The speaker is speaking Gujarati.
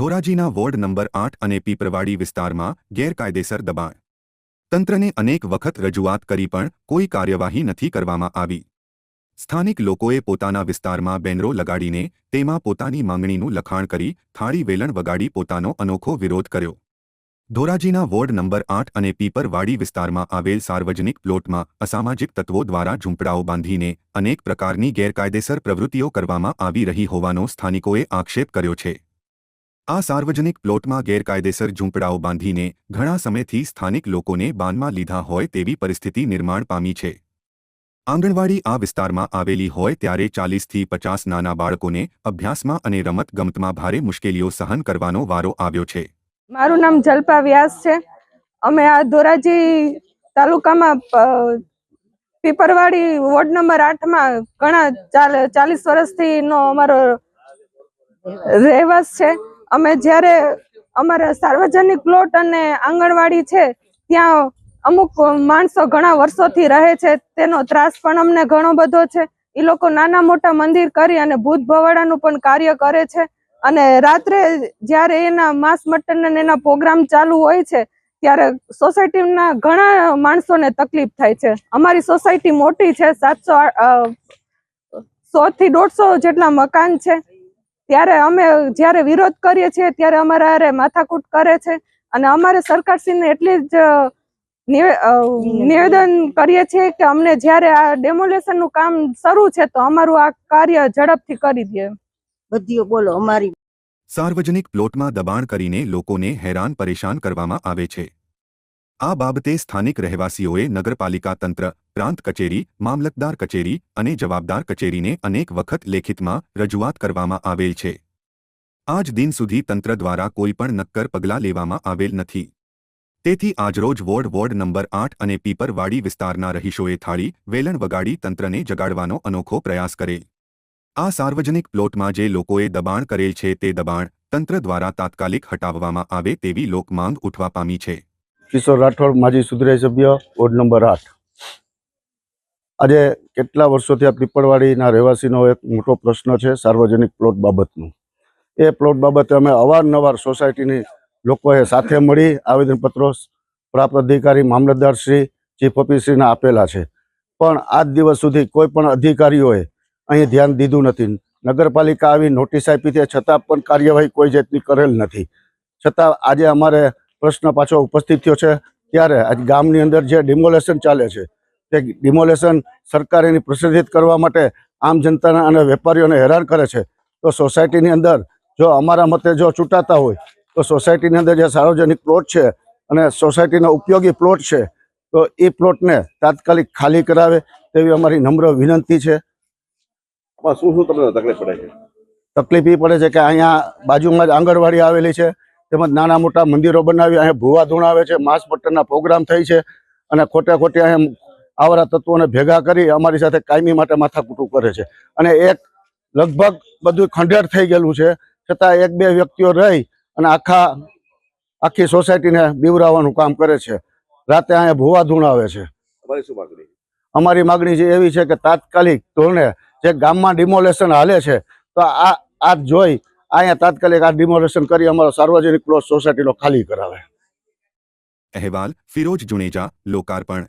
ધોરાજીના વોર્ડ નંબર આઠ અને પીપરવાડી વિસ્તારમાં ગેરકાયદેસર દબાણ. તંત્રને અનેક વખત રજૂઆત કરી પણ કોઈ કાર્યવાહી નથી કરવામાં આવી. સ્થાનિક લોકોએ પોતાના વિસ્તારમાં બેનરો લગાડીને તેમાં પોતાની માંગણીનું લખાણ કરી થાળી વેલણ વગાડી પોતાનો અનોખો વિરોધ કર્યો. ધોરાજીના વોર્ડ નંબર આઠ અને પીપરવાડી વિસ્તારમાં આવેલ સાર્વજનિક પ્લોટમાં અસામાજિક તત્વો દ્વારા ઝૂંપડાઓ બાંધીને અનેક પ્રકારની ગેરકાયદેસર પ્રવૃત્તિઓ કરવામાં આવી રહી હોવાનો સ્થાનિકોએ આક્ષેપ કર્યો છે. આ સાર્વજનિક પ્લોટમાં ગેરકાયદેસર ઝૂંપડાઓ બાંધીને ઘણા સમયથી સ્થાનિક લોકોને બાનમાં લીધા હોય તેવી પરિસ્થિતિ નિર્માણ પામી છે. આંગણવાડી આ વિસ્તારમાં આવેલી હોય ત્યારે ચાલીસથી પચાસ નાના બાળકોને અભ્યાસમાં અને રમત ગમતમાં ભારે મુશ્કેલીઓ સહન કરવાનો વારો આવ્યો છે. મારું નામ જલ્પા વ્યાસ છે. અમે આ ધોરાજી તાલુકામાં પીપરવાડી વોર્ડ નંબર આઠમાં ઘણા ચાલ, ચાલીસ વર્ષથીનો અમારો રહેવાસ છે. અમે જ્યારે અમારા સાર્વજનિક પ્લોટ અને આંગણવાડી છે, ત્યાં અમુક માણસો ઘણા વર્ષોથી રહે છે, તેનો ત્રાસ પણ અમને ઘણો બધો છે. એ લોકો નાના મોટા મંદિર કરી અને ભૂત ભવાડાનું પણ કાર્ય કરે છે. અને રાત્રે જ્યારે એના માંસ મટન અને એના પ્રોગ્રામ ચાલુ હોય છે, ત્યારે સોસાયટીના ઘણા માણસોને તકલીફ થાય છે. અમારી સોસાયટી મોટી છે, સાતસો સો થી દોઢસો જેટલા મકાન છે. ત્યારે અમે જ્યારે વિરોધ કરીએ છીએ ત્યારે અમારા હારે માથાકૂટ કરે છે અને અમારે સરકારશ્રીને એટલી જ નિવે- અ, નિવેદન. કરીએ છીએ કે અમને જ્યારે આ ડેમોલેશનનું કામ શરૂ છે તો અમારું આ કાર્ય ઝડપથી કરી દે. બધીઓ બોલો અમારી. સાર્વજનિક પ્લોટમાં દબાણ કરીને લોકોને હેરાન પરેશાન કરવામાં આવે છે. આ બાબતે સ્થાનિક રહેવાસીઓએ નગરપાલિકા તંત્ર, પ્રાંત કચેરી, મામલતદાર કચેરી અને જવાબદાર કચેરીને અનેક વખત લેખિતમાં રજૂઆત કરવામાં આવેલ છે. આજ દિન સુધી તંત્ર દ્વારા કોઈપણ નક્કર પગલાં લેવામાં આવેલ નથી. તેથી આજરોજ વોર્ડ વોર્ડ નંબર આઠ અને પીપરવાડી વિસ્તારના રહીશોએ થાળી, વેલણ વગાડી તંત્રને જગાડવાનો અનોખો પ્રયાસ કરે આ સાર્વજનિક પ્લોટમાં જે લોકોએ દબાણ કરેલ છે તે દબાણ તંત્ર દ્વારા તાત્કાલિક હટાવવામાં આવે તેવી લોકમાંગ ઉઠવા પામી છે. કિશોર રાઠોડ, માજી સુધરાઈ સભ્ય, વોર્ડ નંબર આઠ. આજે કેટલા વર્ષોથી આ પીપળવાડીના રહેવાસીનો એક મોટો પ્રશ્ન છે સાર્વજનિક પ્લોટ બાબતનો. એ પ્લોટ બાબતે અમે અવારનવાર સોસાયટીની લોકોએ સાથે મળી આવેદનપત્રો પ્રાપ્ત અધિકારી, મામલતદાર શ્રી, ચીફ ઓફિસરને આપેલા છે. પણ આજ દિવસ સુધી કોઈ પણ અધિકારીઓએ અહીં ધ્યાન દીધું નથી. નગરપાલિકા આવી નોટિસ આપી છે, છતાં પણ કાર્યવાહી કોઈ જાતની કરેલ નથી. છતાં આજે અમારે પ્રશ્ન પાછો ઉપસ્થિત થયો છે. ત્યારે આજ ગામની અંદર જે ડિમોલેશન ચાલે છે તે ડિમોલેશન સરકાર એની પ્રસિદ્ધિત કરવા માટે આમ જનતાના અને વેપારીઓને હેરાન કરે છે. તો સોસાયટીની અંદર જો અમારા મતે જો ચૂંટાતા હોય તો સોસાયટીની અંદર જે સાર્વજનિક પ્લોટ છે અને સોસાયટીના ઉપયોગી પ્લોટ છે તો એ પ્લોટને તાત્કાલિક ખાલી કરાવે તેવી અમારી નમ્ર વિનંતી છે. શું શું તમને તકલીફ પડે છે? તકલીફ એ પડે છે કે અહીંયા બાજુમાં જ આંગણવાડી આવેલી છે. તેમજ નાના મોટા મંદિરો બનાવી અહીંયા ભૂવા ધૂણાવે છે માસ મટનના પ્રોગ્રામ થઈ છે અને ખોટે ખોટી અહીંયા આવરા તત્વોને ભેગા કરી અમારી સાથે કાયમી માટે માથાકૂટું કરે છે. અને એક લગભગ બધું ખંડેર થઈ ગયેલું છે છતાં એક બે વ્યક્તિઓ રહી અને આખા આખી સોસાયટીને બીવરાવવાનું કામ કરે છે. રાતે અહીંયા ભૂવા છે. તમારી શું માગણી? અમારી માગણી છે એવી છે કે તાત્કાલિક ધોરણે જે ગામમાં ડિમોલેશન હાલે છે તો આ આ જોઈ અહીંયા તાત્કાલિક આ ડિમોલેશન કરી અમારો સાર્વજનિક પ્લોટ સોસાયટીનો ખાલી કરાવે. અહેવાલ, ફિરોજ જુનેજા, લોકાર્પણ.